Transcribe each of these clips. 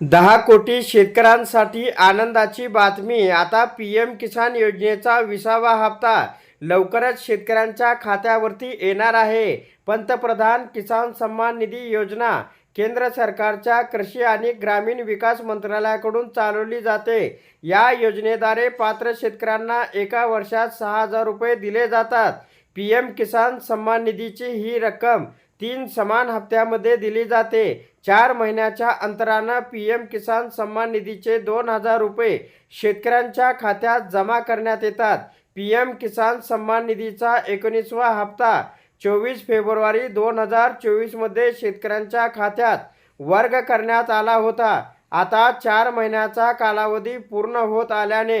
दहा कोटी शेतकऱ्यांसाठी आनंदाची बातमी. आता पी एम किसान योजनेचा विसावा हप्ता लवकरच शेतकऱ्यांच्या खात्यावरती येणार आहे. पंतप्रधान किसान सन्मान निधी योजना केंद्र सरकारच्या कृषी आणि ग्रामीण विकास मंत्रालयाकडून चालवली जाते. या योजनेद्वारे पात्र शेतकऱ्यांना एका वर्षात सहा हजार रुपये दिले जातात. पी एम किसान सन्मान निधीची ही रक्कम तीन समान हप्त्यामध्ये दिली जाते. चार महिन्याच्या अंतरानं पी एम किसान सन्मान निधीचे दोन हजार रुपये शेतकऱ्यांच्या खात्यात जमा करण्यात येतात. पी एम किसान सन्मान निधीचा एकोणीसवा हप्ता चोवीस फेब्रुवारी दोन हजार चोवीसमध्ये शेतकऱ्यांच्या खात्यात वर्ग करण्यात आला होता. आता चार महिन्याचा कालावधी पूर्ण होत आल्याने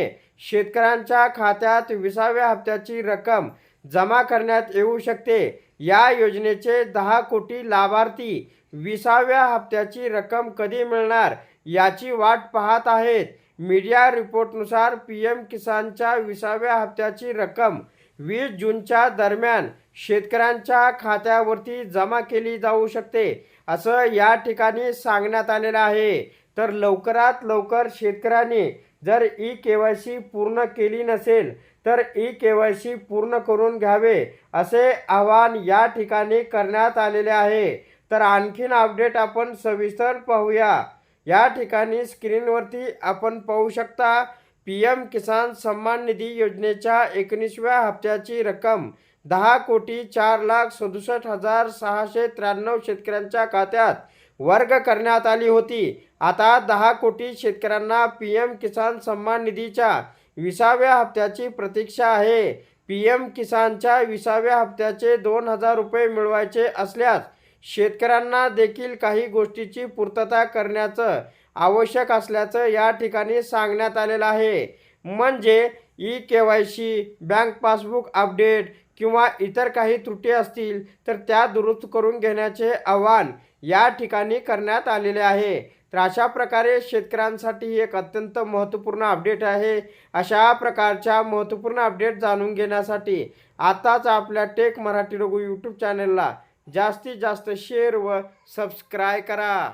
शेतकऱ्यांच्या खात्यात विसाव्या हप्त्याची रक्कम जमा करण्यात येऊ शकते. या योजनेचे दहा कोटी लाभार्थी विसाव्या हप्त्याची रक्कम कधी मिळणार याची वाट पाहत आहेत. मीडिया रिपोर्टनुसार पी एम किसानच्या विसाव्या हप्त्याची रक्कम वीस जूनच्या दरम्यान शेतकऱ्यांच्या खात्यावरती जमा केली जाऊ शकते असं या ठिकाणी सांगण्यात आलेलं आहे. तर लवकरात लवकर शेतकऱ्यांनी जर ई के वाय सी पूर्ण केली नसेल तर ई के वाय सी पूर्ण करून घ्यावे असे आवाहन या ठिकाणी करण्यात आलेले आहे. तर आणखीन अपडेट आपण सविस्तर पाहूया. या ठिकाणी स्क्रीनवरती आपण पाहू शकता पी एम किसान सन्मान निधी योजनेच्या एकोणीसव्या हप्त्याची रक्कम दहा कोटी चार लाख सदुसष्ट हजार सहाशे त्र्याण्णव शेतकऱ्यांच्या खात्यात वर्ग करण्यात आली होती. आता दहा कोटी शेतकऱ्यांना पी एम किसान सन्मान निधीच्या विसाव्या हप्त्याची प्रतीक्षा आहे. पी एम किसानच्या विसाव्या हप्त्याचे दोन हजार रुपये मिळवायचे असल्यास शेतकऱ्यांना देखील काही गोष्टीची पूर्तता करण्याचं आवश्यक असल्याचं या ठिकाणी सांगण्यात आलेलं आहे. म्हणजे E K Y C bank passbook update किंवा इतर काही त्रुटी असतील तर त्या दुरुस्त करून घेण्याचे आव्हान या ठिकाणी करण्यात आलेले आहे. तर अशा प्रकारे शेतकऱ्यांसाठी एक अत्यंत महत्त्वपूर्ण अपडेट आहे. अशा प्रकारच्या महत्त्वपूर्ण अपडेट जाणून घेण्यासाठी आताच आपल्या टेक मराठी रघु यूट्यूब चॅनलला जास्तीत जास्त शेअर व सबस्क्राय करा.